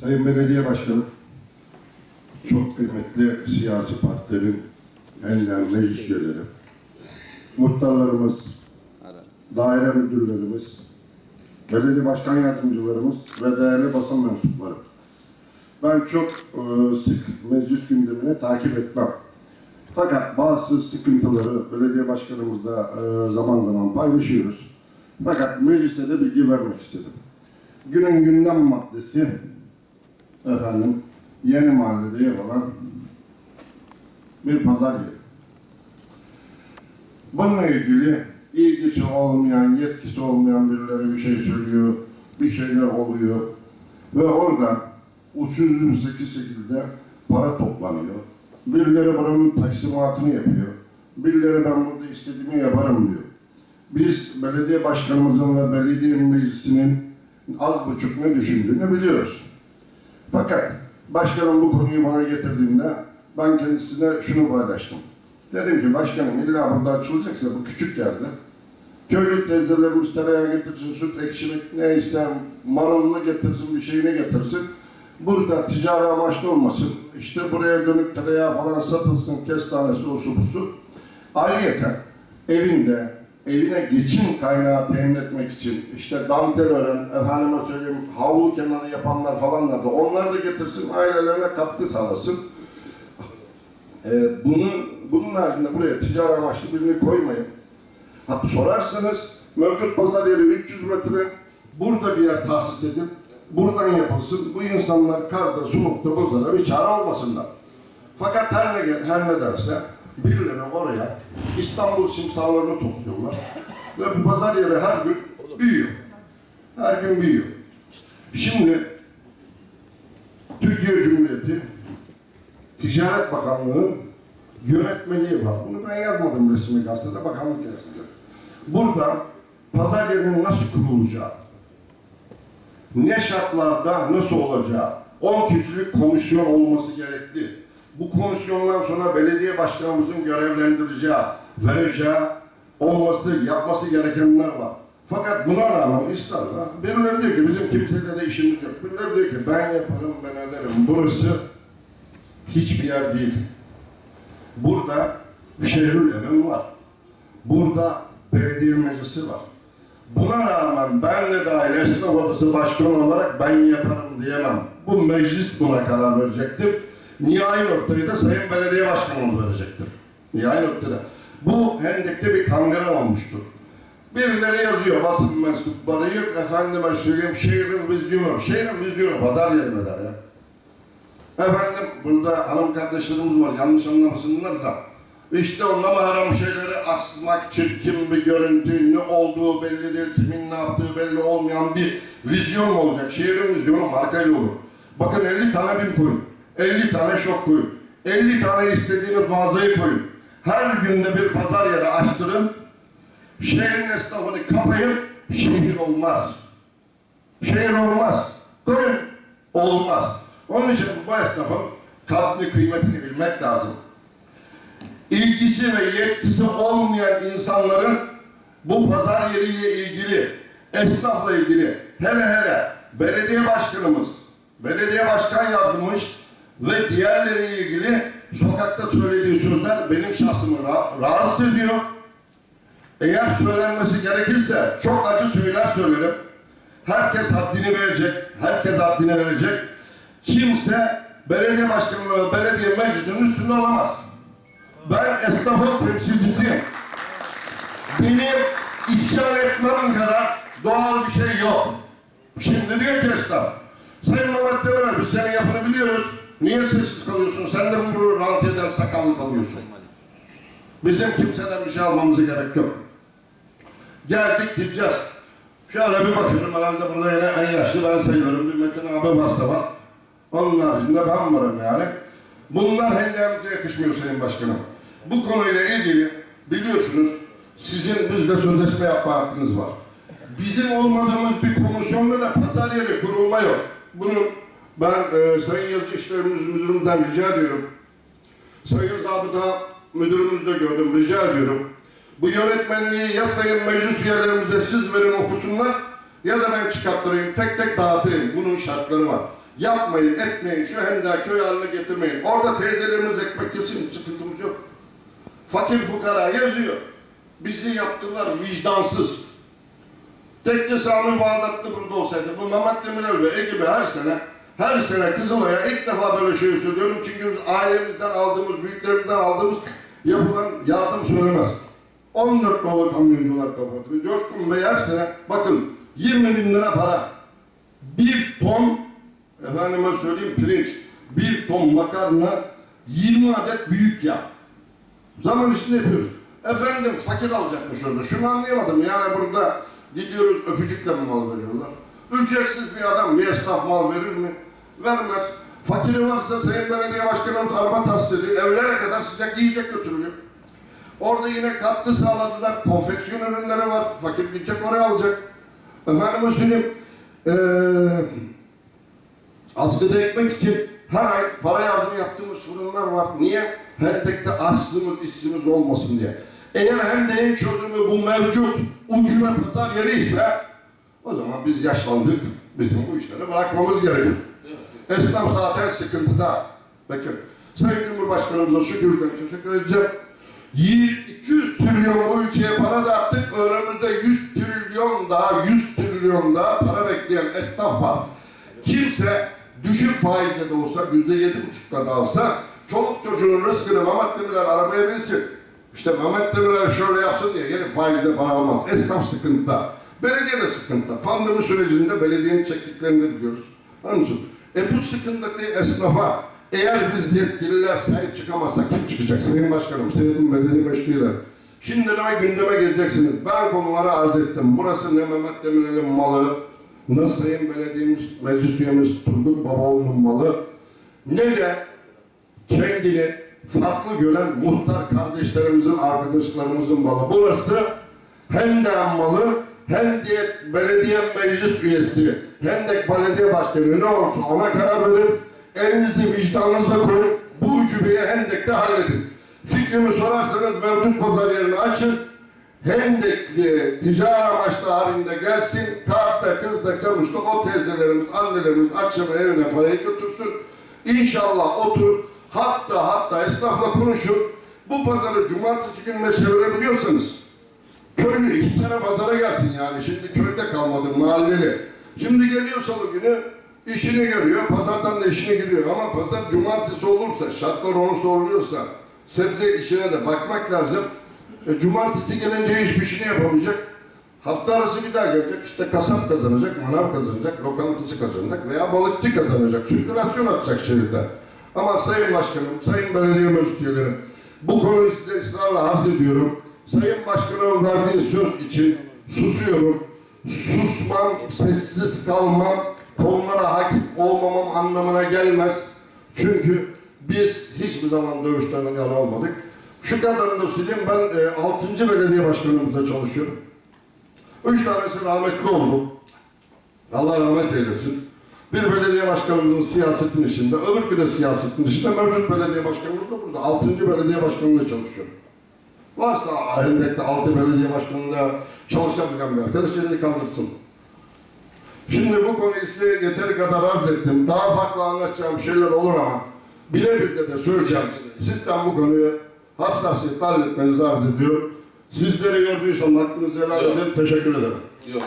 Sayın Belediye Başkanım, çok kıymetli siyasi partilerin ender meclis üyeleri, muhtarlarımız, daire müdürlerimiz, belediye başkan yardımcılarımız ve değerli basın mensupları. Ben çok e, sık meclis gündemini takip etmem. Fakat bazı sıkıntıları belediye başkanımızla e, zaman zaman paylaşıyoruz. Fakat meclise de bilgi vermek istedim. Günün gündem maddesi efendim yeni mahallede yer alan bir pazar yeri. Bununla ilgili ilgisi olmayan, yetkisi olmayan birileri bir şey söylüyor, bir şeyler oluyor ve orada usulsüz şekilde para toplanıyor. Birileri buranın taksimatını yapıyor. Birileri ben burada istediğimi yaparım diyor. Biz belediye başkanımızın ve belediye meclisinin az buçuk ne düşündüğünü biliyoruz. Fakat başkanım bu konuyu bana getirdiğinde ben kendisine şunu paylaştım. Dedim ki başkanım illa burada açılacaksa bu küçük yerde köylü teyzelerimiz tereyağı getirsin, süt, ekşilik neyse marulunu getirsin, bir şeyini getirsin. Burada ticari amaçlı olmasın. İşte buraya dönük tereyağı falan satılsın, kestanesi, o su bu su. Ayrıca evinde, evine geçim kaynağı temin etmek için işte dantel ören, efendime söyleyeyim havlu kenarı yapanlar falanlar da onlar da getirsin, ailelerine katkı sağlasın. Ee, bunun, bunun haricinde buraya ticari amaçlı birini koymayın. Ha, sorarsanız mevcut pazar yeri 300 metre, burada bir yer tahsis edip buradan yapılsın. Bu insanlar karda, soğukta burada da bir çare olmasınlar. Fakat her ne, her ne derse birileri oraya İstanbul simsallarını topluyorlar. Ve bu pazar yeri her gün büyüyor. Her gün büyüyor. Şimdi Türkiye Cumhuriyeti Ticaret Bakanlığı yönetmeliği var. Bunu ben yazmadım resmi gazetede, bakanlık yazdı. Burada pazar yerinin nasıl kurulacağı, ne şartlarda nasıl olacağı, 10 kişilik komisyon olması gerekli. Bu komisyondan sonra belediye başkanımızın görevlendireceği, vereceği, olması, yapması gerekenler var. Fakat buna rağmen ısrarla birileri diyor ki bizim kimseyle de işimiz yok. Birileri diyor ki ben yaparım, ben ederim. Burası hiçbir yer değil. Burada şehirül emim var. Burada belediye meclisi var. Buna rağmen ben de dahil esnaf odası başkanı olarak ben yaparım diyemem. Bu meclis buna karar verecektir. Nihai noktayı da Sayın Belediye Başkanımız verecektir. Nihai noktada. Bu hendekte bir kangren olmuştur. Birileri yazıyor basın mensupları yok efendime söyleyeyim şehrin vizyonu. Şehrin vizyonu pazar yeri mi der ya? Efendim burada hanım kardeşlerimiz var yanlış anlamasınlar da. İşte onunla haram şeyleri asmak, çirkin bir görüntü, ne olduğu belli değil, kimin ne yaptığı belli olmayan bir vizyon olacak? Şehrin vizyonu markayla olur. Bakın 50 tane bin koyun, 50 tane şok koyun, 50 tane istediğiniz mağazayı koyun. Her günde bir pazar yeri açtırın, şehrin esnafını kapayın, şehir olmaz. Şehir olmaz. Koyun, olmaz. Onun için bu esnafın kadri kıymetini bilmek lazım. İlgisi ve yetkisi olmayan insanların bu pazar yeriyle ilgili, esnafla ilgili, hele hele belediye başkanımız, belediye başkan yardımcımız ve diğerleriyle ilgili sokakta söylediği sözler benim şahsımı ra- rahatsız ediyor. Eğer söylenmesi gerekirse çok acı söyler söylerim. Herkes haddini verecek, herkes haddini verecek. Kimse belediye başkanlığı ve belediye meclisinin üstünde olamaz. Ben esnafın temsilcisiyim. Benim isyan etmem kadar doğal bir şey yok. Şimdi diyor ki esnaf, Sayın Mehmet Demirel biz senin yapını biliyoruz. Niye sessiz kalıyorsun? Sen de bu rantiyeden sakallı kalıyorsun. Bizim kimseden bir şey almamıza gerek yok. Geldik gideceğiz. Şöyle bir bakıyorum herhalde burada yine en yaşlı ben sayılırım. Bir Metin abi varsa var. Onun haricinde ben varım yani. Bunlar hendemize yakışmıyor Sayın Başkanım. Bu konuyla ilgili biliyorsunuz sizin bizle sözleşme yapma hakkınız var. Bizim olmadığımız bir komisyonda da pazar yeri kurulma yok. Bunu ben e, Sayın Yazı İşlerimiz Müdürümden rica ediyorum. Sayın Zabıta Müdürümüz de gördüm, rica ediyorum. Bu yönetmenliği ya sayın meclis üyelerimize siz verin okusunlar Ya da ben çıkarttırayım, tek tek dağıtayım. Bunun şartları var. Yapmayın, etmeyin, şu henda köy haline getirmeyin. Orada teyzelerimiz ekmek yesin, sıkıntımız yok. Fakir fukara yazıyor. Bizi yaptılar vicdansız. Tekke Sami Bağdatlı burada olsaydı, bu Mehmet Demirel ve ekibi her sene, her sene Kızılay'a ilk defa böyle şey söylüyorum. Çünkü biz ailemizden aldığımız, büyüklerimizden aldığımız yapılan yardım söylemez. 14 nolu kamyoncular kapatıyor. Coşkun Bey her sene, bakın 20 bin lira para, bir ton, efendime söyleyeyim pirinç, bir ton makarna, 20 adet büyük yağ. Zaman içinde yapıyoruz. Efendim fakir alacakmış orada. Şunu anlayamadım. Yani burada gidiyoruz öpücükle mi mal veriyorlar? Ücretsiz bir adam bir esnaf mal verir mi? Vermez. Fakiri varsa Sayın Belediye Başkanımız araba tahsili evlere kadar sıcak yiyecek götürülüyor. Orada yine katkı sağladılar. Konfeksiyon ürünleri var. Fakir gidecek oraya alacak. Efendim söyleyeyim. Ee, Askıda ekmek için her ay para yardımı yaptığımız fırınlar var. Niye? Hendekte açlığımız, işsimiz olmasın diye. Eğer hendeğin çözümü bu mevcut ucuna pazar yeri ise o zaman biz yaşlandık. Bizim bu işleri bırakmamız gerekir. Esnaf zaten sıkıntıda. Bakın Sayın Cumhurbaşkanımıza şükürden teşekkür edeceğim. 200 trilyon bu ülkeye para dağıttık. Önümüzde 100 trilyon daha 100 trilyon daha para bekleyen esnaf var. Kimse düşük faizle de olsa yüzde yedi buçukla da olsa çoluk çocuğun rızkını Mehmet Demirel arabaya binsin. İşte Mehmet Demirel şöyle yapsın diye gelip faizle para almaz. Esnaf sıkıntıda. Belediye de sıkıntıda. Pandemi sürecinde belediyenin çektiklerini de biliyoruz. Anlıyor musun? E bu sıkıntıdaki esnafa eğer biz yetkililer sahip çıkamazsak kim çıkacak? Sayın Başkanım, Sayın Belediye Meşruiler. Şimdi ne gündeme geleceksiniz. Ben konuları arz ettim. Burası ne Mehmet Demirel'in malı, ne Sayın Belediyemiz, Meclis Üyemiz Turgut Babaoğlu'nun malı, ne de kendini farklı gören muhtar kardeşlerimizin, arkadaşlarımızın malı. Burası Hendek malı, Hendek Belediye Meclis Üyesi, Hendek Belediye Başkanı ne olursa ona karar verir. Elinizi vicdanınıza koyun, bu ucubeyi Hendek'te halledin. Fikrimi sorarsanız mevcut pazar yerini açın, Hendekli ticari amaçlı halinde gelsin, kartta, kırda, çamışta o teyzelerimiz, annelerimiz akşam evine parayı götürsün. İnşallah otur, hatta hatta esnafla konuşun. Bu pazarı cumartesi gününe çevirebiliyorsanız, köylü tane pazara gelsin yani. Şimdi köyde kalmadı, mahalleli. Şimdi geliyor salı günü, işini görüyor, pazardan da işini gidiyor. Ama pazar cumartesi olursa, şartlar onu soruluyorsa, sebze işine de bakmak lazım. E, cumartesi gelince hiçbir şeyini yapamayacak. Hafta arası bir daha gelecek. İşte kasap kazanacak, manav kazanacak, lokantası kazanacak veya balıkçı kazanacak. Sirkülasyon atacak şehirde. Ama Sayın Başkanım, Sayın Belediye Meclis bu konuyu size ısrarla arz ediyorum. Sayın Başkanımın verdiği söz için susuyorum. Susmam, sessiz kalmam, konulara hakim olmamam anlamına gelmez. Çünkü biz hiçbir zaman dövüşlerden yana olmadık. Şu kadarını da söyleyeyim, ben e, 6. belediye başkanımızda çalışıyorum. Üç tanesi rahmetli oldu. Allah rahmet eylesin. Bir belediye başkanımızın siyasetin içinde, öbür de siyasetin içinde, mevcut belediye başkanımız da burada. Altıncı belediye başkanlığında çalışıyor. Varsa Hendek'te altı belediye başkanlığında çalışabilen bir arkadaş elini kaldırsın. Şimdi bu konuyu size yeteri kadar arz ettim. Daha farklı anlatacağım şeyler olur ama birebir de de söyleyeceğim. Sizden bu konuyu hassasiyetle halletmenizi arz ediyorum. Sizleri gördüysem hakkınızı helal edin. Teşekkür ederim. Yok.